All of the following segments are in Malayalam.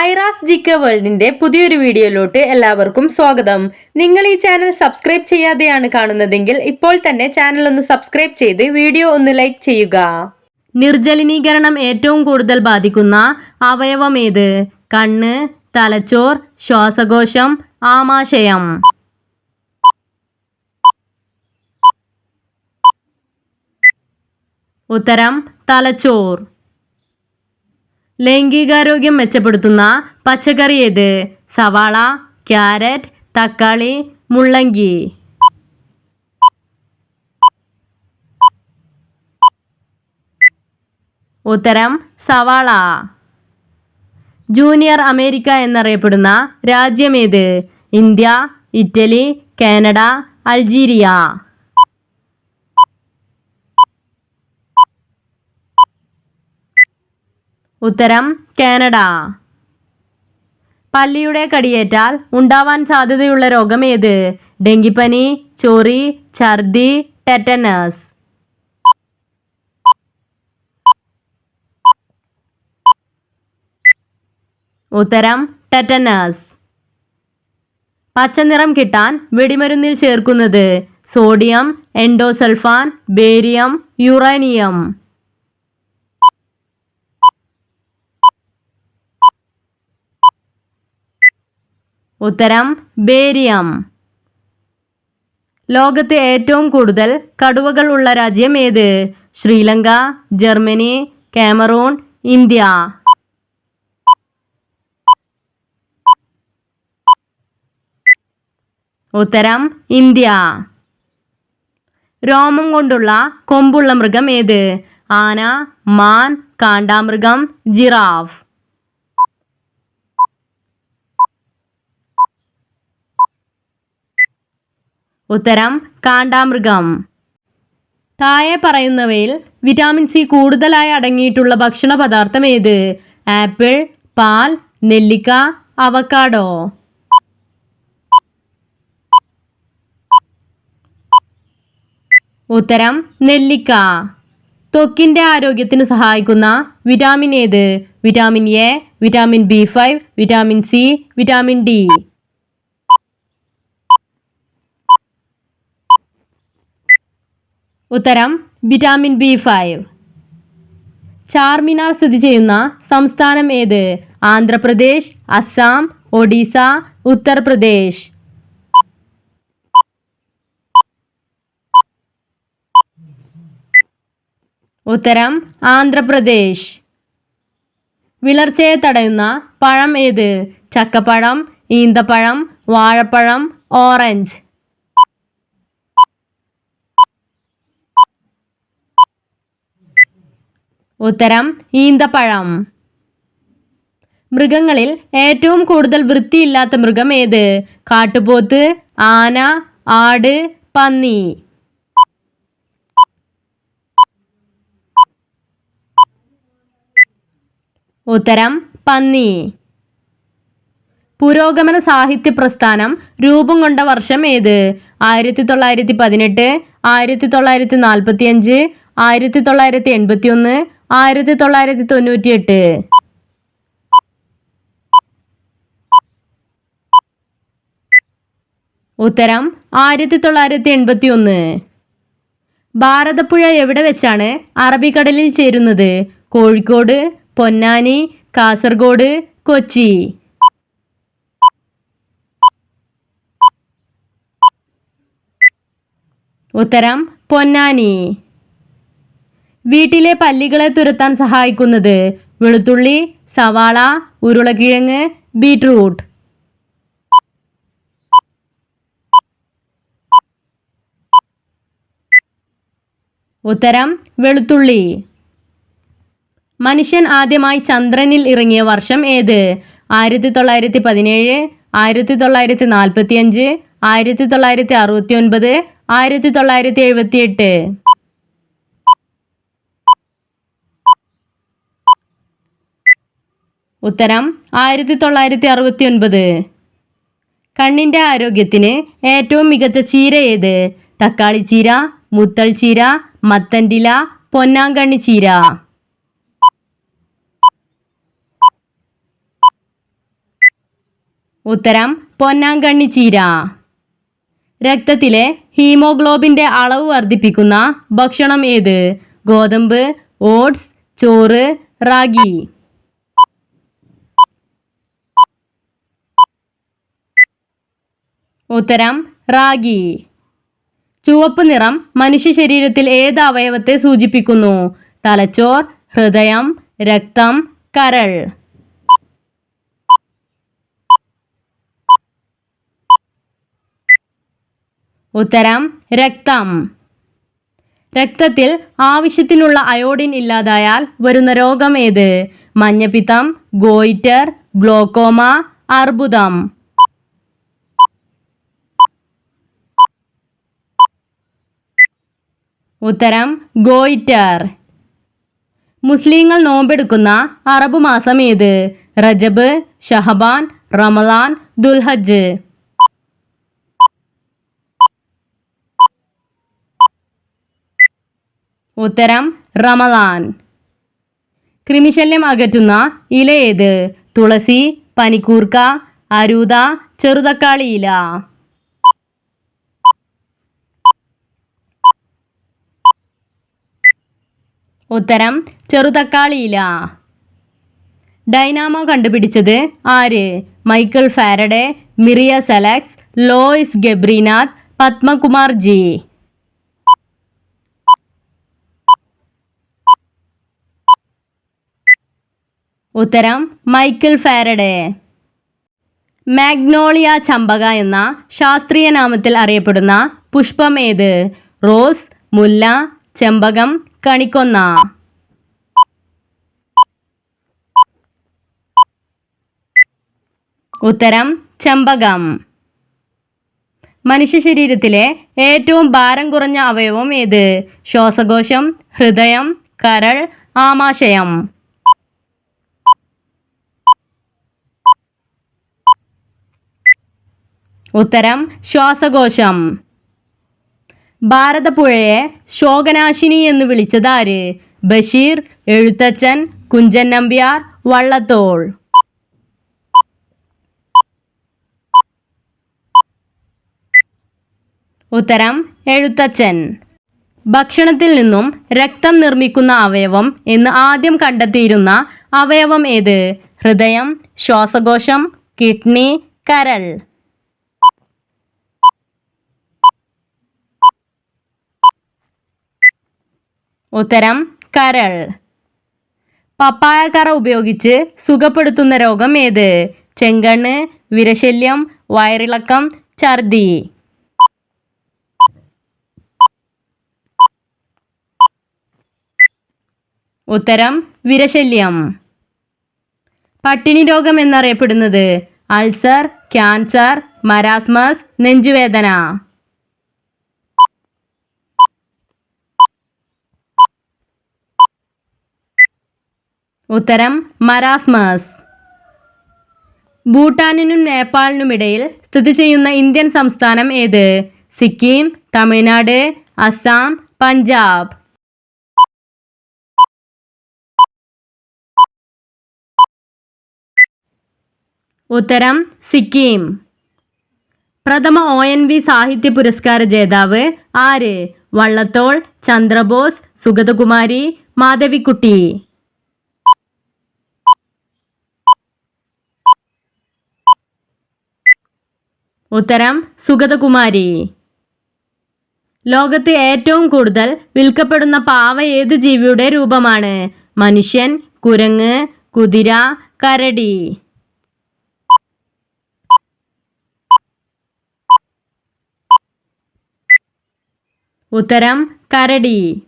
ഐറാസ് ജിക്ക വേൾഡിന്റെ പുതിയൊരു വീഡിയോയിലോട്ട് എല്ലാവർക്കും സ്വാഗതം. നിങ്ങൾ ഈ ചാനൽ സബ്സ്ക്രൈബ് ചെയ്യാതെയാണ് കാണുന്നതെങ്കിൽ ഇപ്പോൾ തന്നെ ചാനൽ ഒന്ന് സബ്സ്ക്രൈബ് ചെയ്ത് വീഡിയോ ഒന്ന് ലൈക്ക് ചെയ്യുക. നിർജലിനീകരണം ഏറ്റവും കൂടുതൽ ബാധിക്കുന്ന അവയവം ഏത് കണ്ണ് തലച്ചോർ ശ്വാസകോശം ആമാശയം. ഉത്തരം തലച്ചോർ. ലൈംഗികാരോഗ്യം മെച്ചപ്പെടുത്തുന്ന പച്ചക്കറി ഏത്? സവാള ക്യാരറ്റ് തക്കാളി മുള്ളങ്കി. ഉത്തരം സവാള. ജൂനിയർ അമേരിക്ക എന്നറിയപ്പെടുന്ന രാജ്യമേത് ഇന്ത്യ ഇറ്റലി കാനഡ അൾജീരിയ. ഉത്തരം കാനഡ. പല്ലിയുടെ കടിയേറ്റാൽ ഉണ്ടാവാൻ സാധ്യതയുള്ള രോഗം ഏത്? ഡെങ്കിപ്പനി ചോറി ഛർദി ടെറ്റനസ് ഉത്തരം ടെറ്റനസ് പച്ചനിറം കിട്ടാൻ വെടിമരുന്നിൽ ചേർക്കുന്നത് സോഡിയം എൻഡോസൾഫാൻ ബേരിയം യുറേനിയം. ഉത്തരം ബേരിയം. ലോകത്തെ ഏറ്റവും കൂടുതൽ കടുവകൾ ഉള്ള രാജ്യം ഏത്? Sri Lanka Germany Cameroon India. ഉത്തരം ഇന്ത്യ. രോമം കൊണ്ടുള്ള കൊമ്പുള്ള മൃഗം ഏത്? ആന മാൻ കാണ്ടാമൃഗം ജിറാഫ്. ഉത്തരം കാണ്ടാമൃഗം. താഴെ പറയുന്നവയിൽ വിറ്റാമിൻ സി കൂടുതലായി അടങ്ങിയിട്ടുള്ള ഭക്ഷണ പദാർത്ഥം ഏത്? ആപ്പിൾ പാൽ നെല്ലിക്ക അവക്കാഡോ ഉത്തരം നെല്ലിക്ക. ത്വക്കിന്റെ ആരോഗ്യത്തിന് സഹായിക്കുന്ന വിറ്റാമിൻ ഏത്? Vitamin A vitamin B five vitamin C vitamin D. ഉത്തരം വിറ്റാമിൻ ബി ഫൈവ് ചാർമിനാർ സ്ഥിതി ചെയ്യുന്ന സംസ്ഥാനം ഏത്? ആന്ധ്രാപ്രദേശ് അസം ഒഡീസ ഉത്തർപ്രദേശ്. ഉത്തരം ആന്ധ്രാപ്രദേശ്. വിളർച്ചയെ തടയുന്ന പഴം ഏത്? ചക്കപ്പഴം ഈന്തപ്പഴം വാഴപ്പഴം ഓറഞ്ച്. ഉത്തരം ഈന്തപ്പഴം. മൃഗങ്ങളിൽ ഏറ്റവും കൂടുതൽ വൃത്തിയില്ലാത്ത മൃഗം ഏത്? കാട്ടുപോത്ത് ആന ആട് പന്നി. ഉത്തരം പന്നി. പുരോഗമന സാഹിത്യ പ്രസ്ഥാനം രൂപം കൊണ്ട വർഷം ഏത്? ആയിരത്തി തൊള്ളായിരത്തി പതിനെട്ട് ആയിരത്തി തൊള്ളായിരത്തി നാൽപ്പത്തി അഞ്ച് ആയിരത്തി തൊള്ളായിരത്തി എൺപത്തി ഒന്ന് ആയിരത്തി തൊള്ളായിരത്തി തൊണ്ണൂറ്റി എട്ട് ഉത്തരം ആയിരത്തി തൊള്ളായിരത്തി എൺപത്തി ഒന്ന് ഭാരതപ്പുഴ എവിടെ വെച്ചാണ് അറബിക്കടലിൽ ചേരുന്നത്? കോഴിക്കോട് പൊന്നാനി കാസർഗോഡ് കൊച്ചി. ഉത്തരം പൊന്നാനി. വീട്ടിലെ പല്ലികളെ തുരത്താൻ സഹായിക്കുന്നത് വെളുത്തുള്ളി സവാള ഉരുളക്കിഴങ്ങ് ബീട്രൂട്ട് ഉത്തരം വെളുത്തുള്ളി. മനുഷ്യൻ ആദ്യമായി ചന്ദ്രനിൽ ഇറങ്ങിയ വർഷം ഏത്? ആയിരത്തി തൊള്ളായിരത്തി പതിനേഴ് ആയിരത്തി തൊള്ളായിരത്തി നാൽപ്പത്തി അഞ്ച് ആയിരത്തി തൊള്ളായിരത്തി അറുപത്തി ഒൻപത് ആയിരത്തി തൊള്ളായിരത്തി എഴുപത്തി എട്ട് ഉത്തരം ആയിരത്തി തൊള്ളായിരത്തി അറുപത്തി ഒൻപത് കണ്ണിന്റെ ആരോഗ്യത്തിന് ഏറ്റവും മികച്ച ചീര ഏത്? തക്കാളി ചീര മുത്തൾ ചീര മത്തന്റില പൊന്നാങ്കണ്ണി ചീര. ഉത്തരം പൊന്നാങ്കണ്ണി ചീര. രക്തത്തിലെ ഹീമോഗ്ലോബിന്റെ അളവ് വർദ്ധിപ്പിക്കുന്ന ഭക്ഷണം ഏത്? ഗോതമ്പ് ഓട്സ് ചോറ് റാഗി. ഉത്തരം റാഗി. ചുവപ്പ് നിറം മനുഷ്യ ശരീരത്തിൽ ഏത് അവയവത്തെ സൂചിപ്പിക്കുന്നു? തലച്ചോർ ഹൃദയം രക്തം കരൾ. ഉത്തരം രക്തം. രക്തത്തിൽ ആവശ്യത്തിനുള്ള അയോഡിൻ ഇല്ലാതായാൽ വരുന്ന രോഗം ഏത്? മഞ്ഞപ്പിത്തം ഗോയിറ്റർ ഗ്ലോക്കോമ അർബുദം. ഉത്തരം ഗോയിറ്റർ. മുസ്ലിങ്ങൾ നോമ്പെടുക്കുന്ന അറബ് മാസം ഏത്? റജബ് ഷഹബാൻ റമലാൻ ദുൽഹജ് ഉത്തരം റമലാൻ ക്രിമിശല്യം അകറ്റുന്ന ഇല ഏത്? തുളസി പനിക്കൂർക്ക അരൂത ചെറുതക്കാളി ഇല. ഉത്തരം ചെറുതക്കാളിയില. ഡൈനാമോ കണ്ടുപിടിച്ചത് ആര്? മൈക്കിൾ ഫാരഡെ മിറിയ സെലക്സ് ലോയിസ് ഗബ്രീനാഥ് പത്മകുമാർ ജി. ഉത്തരം മൈക്കിൾ ഫാരഡെ. മാഗ്നോളിയ ചമ്പക എന്ന ശാസ്ത്രീയ നാമത്തിൽ അറിയപ്പെടുന്ന പുഷ്പം ഏത്? റോസ് മുല്ല ചെമ്പകം കണിക്കൊന്ന. ഉത്തരം ചമ്പകം. മനുഷ്യ ശരീരത്തിലെ ഏറ്റവും ഭാരം കുറഞ്ഞ അവയവം ഏത്? ശ്വാസകോശം ഹൃദയം കരൾ ആമാശയം. ഉത്തരം ശ്വാസകോശം. ഭാരതപ്പുഴയെ ശോകനാശിനി എന്ന് വിളിച്ചതാര്? ബഷീർ എഴുത്തച്ഛൻ കുഞ്ചൻ നമ്പ്യാർ വള്ളത്തോൾ. ഉത്തരം എഴുത്തച്ഛൻ. ഭക്ഷണത്തിൽ നിന്നും രക്തം നിർമ്മിക്കുന്ന അവയവം എന്ന് ആദ്യം കണ്ടെത്തിയിരുന്ന അവയവം ഏത്? ഹൃദയം ശ്വാസകോശം കിഡ്നി കരൾ. ഉത്തരം കരൾ. പപ്പായ കറ ഉപയോഗിച്ച് സുഖപ്പെടുത്തുന്ന രോഗം ഏത്? ചെങ്കണ്ണ് വിരശല്യം വയറിളക്കം ഛർദി. ഉത്തരം വിരശല്യം. പട്ടിണി രോഗം എന്നറിയപ്പെടുന്നത് അൾസർ ക്യാൻസർ മരാസ്മസ് നെഞ്ചുവേദന. ഉത്തരം മരാസ്മസ്. ഭൂട്ടാനിനും നേപ്പാളിനുമിടയിൽ സ്ഥിതി ചെയ്യുന്ന ഇന്ത്യൻ സംസ്ഥാനം ഏത്? സിക്കിം തമിഴ്നാട് അസം പഞ്ചാബ്. ഉത്തരം സിക്കിം. പ്രഥമ ഒ എൻ വി സാഹിത്യ പുരസ്കാര ജേതാവ് ആര്? വള്ളത്തോൾ ചന്ദ്രബോസ് സുഗതകുമാരി മാധവിക്കുട്ടി. ഉത്തരം സുഗതകുമാരി. ലോകത്ത് ഏറ്റവും കൂടുതൽ വിൽക്കപ്പെടുന്ന പാവ ഏത് ജീവിയുടെ രൂപമാണ്? മനുഷ്യൻ കുരങ്ങ് കുതിര കരടി. ഉത്തരം കരടി.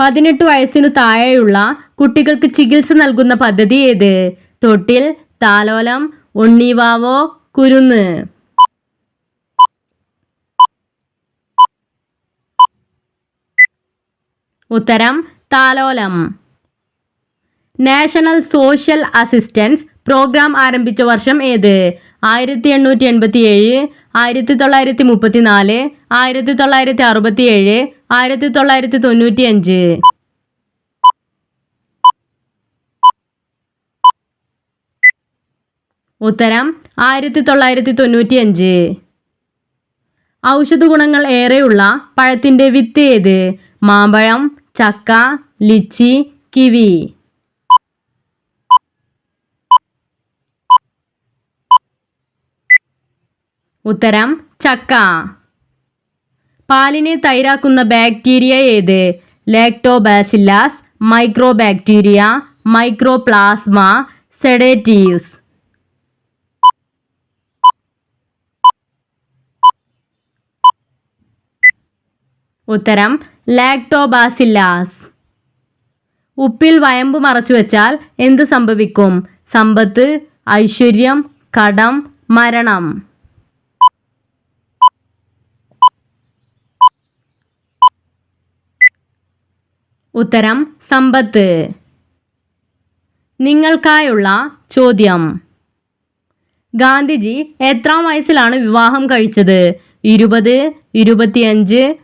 പതിനെട്ട് വയസ്സിനു താഴെയുള്ള കുട്ടികൾക്ക് ചികിത്സ നൽകുന്ന പദ്ധതി ഏത്? തൊട്ടിൽ താലോലം ഉണ്ണീവാവോ കുരുന്ന്. ഉത്തരം താലോലം. നാഷണൽ സോഷ്യൽ അസിസ്റ്റൻസ് പ്രോഗ്രാം ആരംഭിച്ച വർഷം ഏത്? ആയിരത്തി എണ്ണൂറ്റി എൺപത്തി ഏഴ് ആയിരത്തി തൊള്ളായിരത്തി മുപ്പത്തി നാല് ആയിരത്തി തൊള്ളായിരത്തി അറുപത്തി ഏഴ് ആയിരത്തി തൊള്ളായിരത്തി തൊണ്ണൂറ്റി അഞ്ച് ഉത്തരം ആയിരത്തി തൊള്ളായിരത്തി തൊണ്ണൂറ്റി അഞ്ച് ഔഷധ ഗുണങ്ങൾ ഏറെയുള്ള പഴത്തിന്റെ വിത്ത് ഏത്? മാമ്പഴം ചക്ക ലിച്ചി കിവി. ഉത്തരം ചക്ക. പാലിനെ തൈരാക്കുന്ന ബാക്ടീരിയ ഏത്? ലാക്ടോബാസില്ലാസ് മൈക്രോബാക്ടീരിയ മൈക്രോപ്ലാസ്മ സെഡേറ്റീവ്സ് ഉത്തരം ലാക്ടോബാസില്ലാസ്. ഉപ്പിൽ വയമ്പ് മറച്ചു വെച്ചാൽ എന്ത് സംഭവിക്കും? സമ്പത്ത് ഐശ്വര്യം കടം മരണം. ഉത്തരം സമ്പത്ത്. നിങ്ങൾക്കായുള്ള ചോദ്യം. ഗാന്ധിജി എത്രാം വയസ്സിലാണ് വിവാഹം കഴിച്ചത്? ഇരുപത് ഇരുപത്തിയഞ്ച്